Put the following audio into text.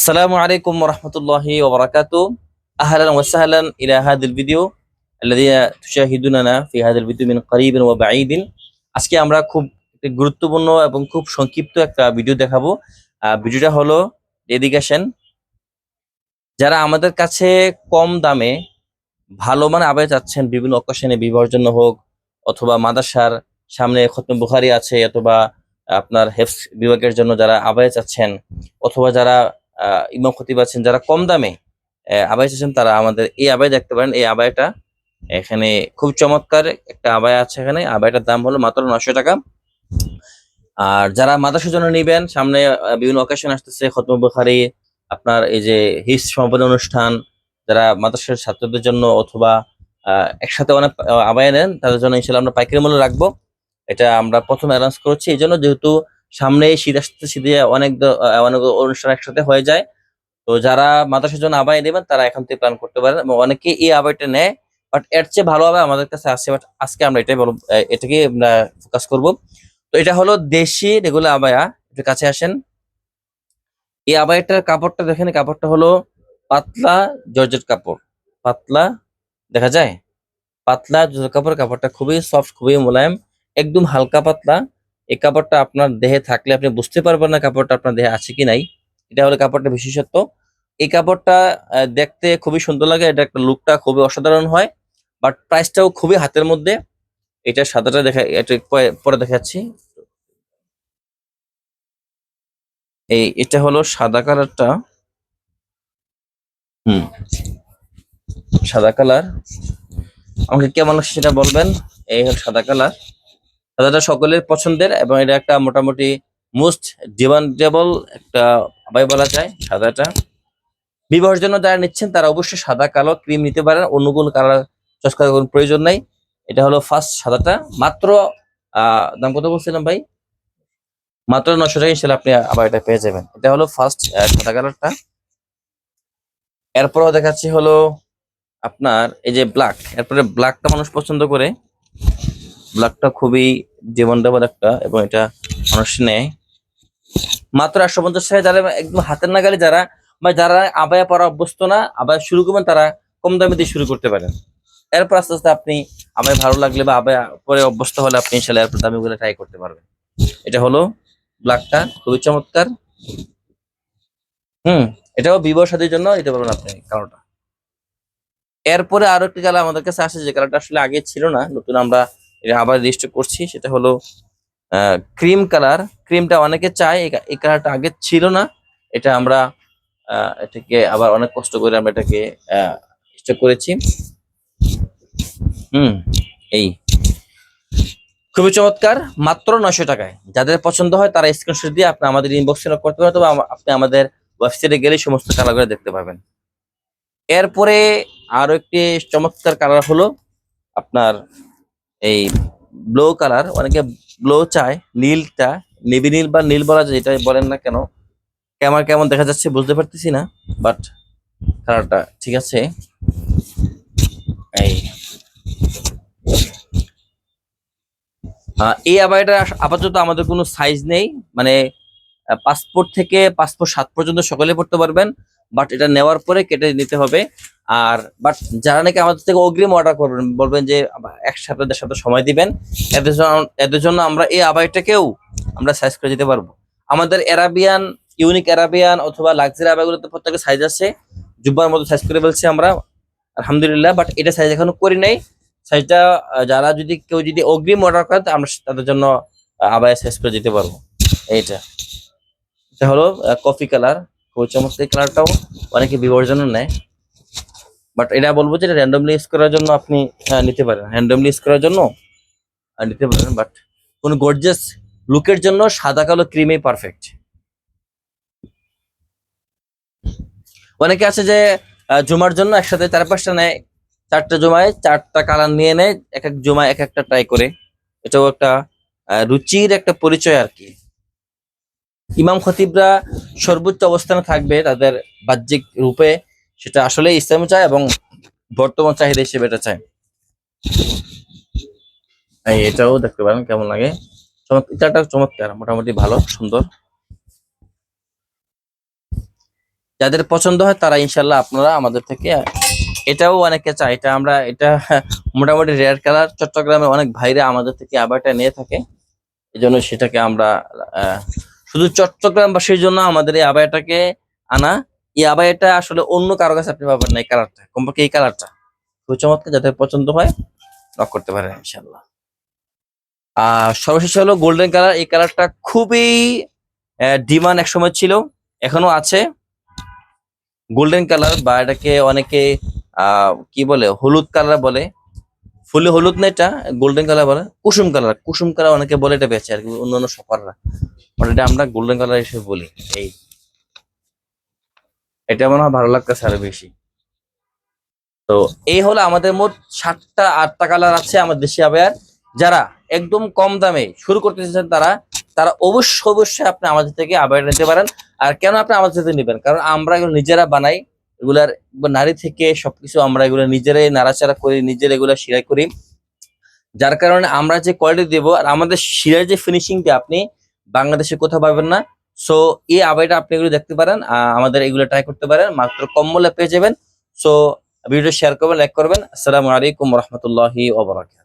السلام عليكم ورحمة الله وبركاته أهلا وسهلا إلى هذا الفيديو الذي تشاهدوننا في هذا الفيديو من قريب وبعيد আজকে আমরা খুব একটি গুরুত্বপূর্ণ এবং খুব সংক্ষিপ্ত একটা ভিডিও দেখাবো আহ, ভিডিওটা হলো ডেডিকেশন যারা আমাদের কাছে কম দামে ভালো মানে আবে চাচ্ছেন বিভিন্ন অকেশনে বিবাহের জন্য হোক অথবা মাদ্রাসার সামনে খতম বুখারি আছে অথবা আপনার হেফস বিভাগের জন্য যারা আবায় চাচ্ছেন অথবা যারা আহ, ইমাম খতিব আছেন, যারা কম দামে আবায় চাচ্ছেন তারা আমাদের এই আবায় দেখতে পারেন। এই আবায়টা এখানে খুব চমৎকার একটা আবায় আছে এখানে। আবায়টার দাম হলো মাত্র নশো টাকা। আর যারা মাদ্রাসার জন্য নিবেন, সামনে বিভিন্ন অকেশন আসতেছে, খতম বুখারি, আপনার এই যে হিস সমাপনী অনুষ্ঠান, যারা মাদ্রাসার ছাত্রদের জন্য অথবা একসাথে অনেক আবায় নেন, তাদের জন্য ইনশাল্লাহ আমরা পাইকারি মূল্য রাখব। এটা আমরা প্রথম অ্যানাউন্স করছি। এই জন্য যেহেতু সামনে শীত আসতে শীতে অনেক অনেক অনুষ্ঠান একসাথে হয়ে যায়। তো যারা মাদ্রাসার জন্য আবাই নেবেন, তারা এখান থেকে প্ল্যান করতে পারেন এবং অনেকে এই আবাইটা নেয়। বাট এর চেয়ে ভালো হবে আমাদের কাছে আসছে বাট আজকে আমরা এটাই বলব এটাকে আমরা ফোকাস করব। তো এটা হলো দেশি রেগুলার আবায়া, একটু কাছে আসেন। এই আবাইটার কাপড়টা দেখেন কাপড়টা হলো পাতলা জর্জেট কাপড়। পাতলা, দেখা যায়? পাতলা জর্জেট কাপড় কাপড়টা খুবই সফট খুবই মোলায়েম, একদম হালকা পাতলা। এই কাপড়টা আপনার দেহে থাকলে আপনি বুঝতে পারবেন না কাপড়টা আপনার দেহে আছে কি নাই। এটা হলো কাপড়টা বিশেষত্ব। এই কাপড়টা দেখতে খুবই সুন্দর লাগে। এটা একটা লুকটা খুবই অসাধারণ হয় বাট প্রাইসটাও খুবই হাতের মধ্যে। এটা সাদাটা দেখা, এটা পরে- দেখাচ্ছি। এই, এটা হলো সাদা কালারটা। হুম। সাদা কালার। আমাকে কেমন লাগছে সেটা বলবেন। এই হলো সাদা কালার। সাদাটা সকলের পছন্দের এবং এটা একটা মোটামুটি মোস্ট ডিমান্ডেবল একটা আবাই বলা যায় সাদাটা। বিবাহের জন্য যারা নিচ্ছেন তারা অবশ্যই সাদা, কালো, ক্রিম নিতে পারেন অন্য কোনো কালার চয়েস করার কোনো প্রয়োজন নাই। এটা হলো ফার্স্ট সাদাটা। মাত্র দাম কত বলছিলাম ভাই? মাত্র নশো টাকা ইনশাল্লাহ আপনি আবার এটা পেয়ে যাবেন। এটা হলো ফার্স্ট সাদা কালারটা। এরপরও দেখাচ্ছি হলো আপনার এই যে ব্ল্যাক এরপরে ব্ল্যাকটা মানুষ পছন্দ করে। ব্ল্যাকটা খুবই ডিমান্ডেবল একটা এবং এটা মানুষ নেয়। মাত্র একশো পঞ্চাশ টাকা যারা একদম হাতের নাগালে যারা বা যারা আবায়া পরা অভ্যস্ত না, আবায়া শুরু করবেন, তারা কম দামে দিয়ে শুরু করতে পারেন। এরপর আস্তে আস্তে আপনি আবায় ভালো লাগলে বা আবায়া পরে অভ্যস্ত হলে আপনি ইনশাল্লাহ এরপর দামিগুলো ট্রাই করতে পারবেন। এটা হলো ব্ল্যাকটা, খুবই চমৎকার। হুম, এটাও বিবাহ সাথীর জন্য দিতে পারবেন আপনি কালোটা এরপরে আরও একটি কালার আমাদের কাছে আসে, যে কালারটা আসলে আগে ছিল না, নতুন আমরা এটা আবার রেজিস্টার করছি, সেটা হলো ক্রিম কালার ক্রিমটা অনেকে চায়, এই কালারটা আগে ছিল না, এটা আমরা এটাকে আবার অনেক কষ্ট করে আমরা এটাকে স্টক করেছি। হুম, এই। খুবই চমৎকার, মাত্র নয়শো টাকায়। যাদের পছন্দ হয় তারা স্ক্রিনশট দিয়ে আপনি আমাদের ইনবক্সে করতে পারেন আমা- আপনি আমাদের ওয়েবসাইটে গেলে সমস্ত কালারগুলো দেখতে পাবেন এরপরে আরও একটি চমৎকার কালার হলো আপনার এই ব্লু কালার অনেকে ব্লু চায়, নীলটা নেভি নীল বা নীল বলা যায় যেটা বলেন না কেন কেমন কেমন দেখা যাচ্ছে বুঝতে পারতেছি না বাট কালারটা ঠিক আছে। এই। এই আবাইটা আপাতত আমাদের কোনো সাইজ নেই মানে পাসপোর্ট থেকে পাসপোর্ট সাত পর্যন্ত সকলে পড়তে পারবেন। বাট এটা নেওয়ার পরে কেটে নিতে হবে। আর বাট যারা নাকি আমাদের থেকে অগ্রিম অর্ডার করবেন, বলবেন যে আবার এক সপ্তাহ, দেড় সপ্তাহ সময় দিবেন, এদের জন্য এদের জন্য আমরা এই আবাইটাকেও আমরা সাইজ করে দিতে পারব। আমাদের অ্যারাবিয়ান ইউনিক অ্যারাবিয়ান অথবা লাক্সারি আবাইগুলোতে প্রত্যেকের সাইজ আছে। জুব্বার মতো সাইজ করে ফেলছি আমরা, আলহামদুলিল্লাহ বাট এটা সাইজ এখনও করি নাই। সাইজটা যারা যদি কেউ যদি অগ্রিম অর্ডার করে, আমরা তাদের জন্য আবাই সাইজ করে দিতে পারব। এইটা। এটা হলো কফি কালার চমৎকার কালারটাও অনেকে বিবর্জনও নেয়। বাট এটা বলব যে র্যান্ডমলি ইউজ করার জন্য আপনি নিতে পারেন। র্যান্ডমলি ইউজ করার জন্য নিতে পারেন। বাট কোনো গর্জিয়াস লুকের জন্য সাদা কালো ক্রিমই পারফেক্ট অনেকে আছে যে জুমার জন্য একসাথে চার পাঁচটা নেয়। চারটা জুমায় চারটা কালার নিয়ে নেয়, এক এক জুমায় এক একটা ট্রাই করে। এটাও একটা রুচির একটা পরিচয় আর কি। ইমাম খতিবরা সর্বোচ্চ অবস্থানে থাকবে তাদের বাহ্যিক রূপে। সেটা আসলে ইসলাম চায় এবং বর্তমান চাহিদা হিসেবে এটা চায়। এটাও দেখতে পারেন কেমন লাগে। চমৎকার এটাও চমৎকার, মোটামুটি ভালো, সুন্দর। যাদের পছন্দ হয় তারা ইনশাল্লাহ আপনারা আমাদের থেকে, এটাও অনেকে চায়। এটা আমরা, এটা মোটামুটি রেয়ার কালার। চট্টগ্রামে অনেক ভাইরা আমাদের থেকে আবার আবারটা নিয়ে থাকে। এই জন্য সেটাকে আমরা শুধু চট্টগ্রামবাসীর জন্য আমাদের এই আবায়াটাকে আনা। এই আবায়াটা আসলে অন্য কারও কাছে আপনি পাবেন না এই কালারটা। কমপক্ষে এই কালারটা? খুব চমৎকার, যাদের পছন্দ হয় নক করতে পারেন ইনশাল্লাহ আর সর্বশেষ হলো গোল্ডেন কালার এই কালারটা খুবই ডিমান্ড এক সময় ছিল, এখনও আছে। গোল্ডেন কালার বা এটাকে অনেকে কি বলে, হলুদ কালার বলে। ফুলে হলুদ না এটা? গোল্ডেন কালার বলে? কুসুম কালার কুসুম কালার অনেকে বলে এটা বেঁচে আর কি অন্যান্য সপাররা এটা আমরা গোল্ডেন কালার হিসেবে বলি। এই। এটা মনে হয় ভালো লাগতেছে আরও বেশি। তো এই হলো আমাদের মোট সাতটা, আটটা কালার আছে আমাদের দেশি আবার যারা একদম কম দামে শুরু করতে চাচ্ছেন তারা তারা অবশ্যই অবশ্যই আপনি আমাদের থেকে আবার নিতে পারেন। আর কেন আপনি আমাদের থেকে নেবেন? কারণ আমরা নিজেরা বানাই এগুলার নারী থেকে সবকিছু আমরা এগুলো নিজেরাই নাড়াচাড়া করি, নিজের এগুলো সিলাই করি। যার কারণে আমরা যে কোয়ালিটি দেব আর আমাদের শিরার যে ফিনিশিংটা আপনি বাংলাদেশে কোথাও পাবেন না। সো এই আবাইটা আপনি এগুলো দেখতে পারেন আমাদের এগুলো ট্রাই করতে পারেন, মাত্র কম মূল্যে পেয়ে যাবেন। সো ভিডিও শেয়ার করবেন লাইক করবেন। আসসালামু আলাইকুম রহমতুল্লাহি ওবরাকাত